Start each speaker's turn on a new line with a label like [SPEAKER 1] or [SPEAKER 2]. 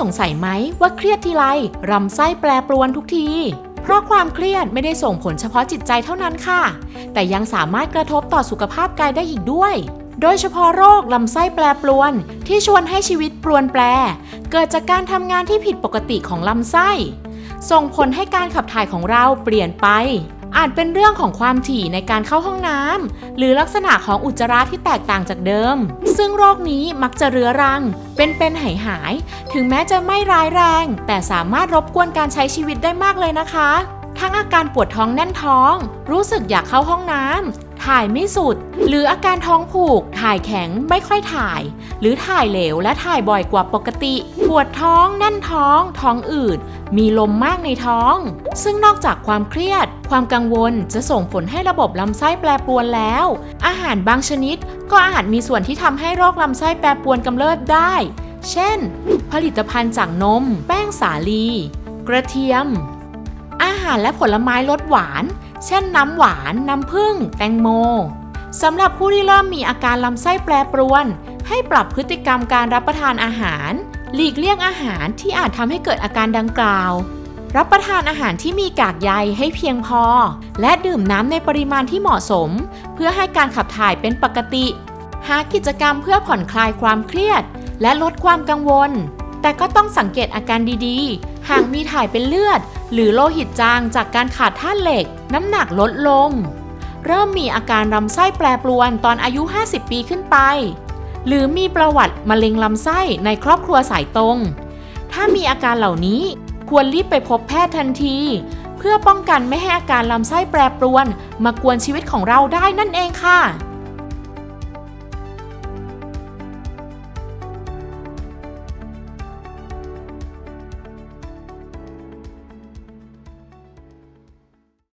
[SPEAKER 1] สงสัยไหมว่าเครียดทีไรลำไส้แปรปรวนทุกที เพราะความเครียดไม่ได้ส่งผลเฉพาะจิตใจเท่านั้นค่ะ แต่ยังสามารถกระทบต่อสุขภาพกายได้อีกด้วย โดยเฉพาะโรคลำไส้แปรปรวน ที่ชวนให้ชีวิตปรวนแปร เกิดจากการทำงานที่ผิดปกติของลำไส้ ส่งผลให้การขับถ่ายของเราเปลี่ยนไป อาจเป็นเรื่องของความถี่ในการเข้าห้องน้ำหรือลักษณะของอุจจาระที่แตกต่างจากเดิม ซึ่งโรคนี้มักจะเรื้อรัง เป็นเป็นหายหาย ถึงแม้จะไม่ร้ายแรง แต่สามารถรบกวนการใช้ชีวิตได้มากเลยนะคะ ทั้งอาการปวดท้องแน่นท้อง รู้สึกอยากเข้าห้องน้ำ ถ่ายไม่สุด หรืออาการท้องผูก ถ่ายแข็งไม่ค่อยถ่าย หรือถ่ายเหลวและถ่ายบ่อยกว่าปกติ ปวดท้องแน่นท้อง ท้องอืด มีลมมากในท้อง ซึ่งนอกจากความเครียด ความกังวลจะส่งผลให้ระบบลำไส้แปรปรวนแล้ว อาหารบางชนิด ก็อาจมีส่วนที่ทำให้โรคลำไส้แปรปรวนกำเริบได้ เช่น ผลิตภัณฑ์จากนม แป้งสาลี กระเทียม อาหารและผลไม้รสหวาน เช่นน้ำหวาน น้ำผึ้ง แตงโมสำหรับผู้ที่เริ่มมีอาการลำไส้แปรปรวน ให้ปรับพฤติกรรมการรับประทานอาหาร หลีกเลี่ยงอาหารที่อาจทำให้เกิดอาการดังกล่าว รับประทานอาหารที่มีกากใยให้เพียงพอ และดื่มน้ำในปริมาณที่เหมาะสม เพื่อให้การขับถ่ายเป็นปกติ หากิจกรรมเพื่อผ่อนคลายความเครียด และลดความกังวล แต่ก็ต้องสังเกตอาการดีๆ หากมีถ่ายเป็นเลือด หรือโลหิตจางจากการขาดธาตุเหล็ก น้ำหนักลดลง เริ่มมีอาการลำไส้แปรปรวนตอนอายุ 50 ปีขึ้นไป หรือมีประวัติมะเร็งลำไส้ในครอบครัวสายตรง ถ้ามีอาการเหล่านี้ควรรีบไปพบแพทย์ทันที เพื่อป้องกันไม่ให้อาการลำไส้แปรปรวน มากวนชีวิตของเราได้นั่นเองค่ะ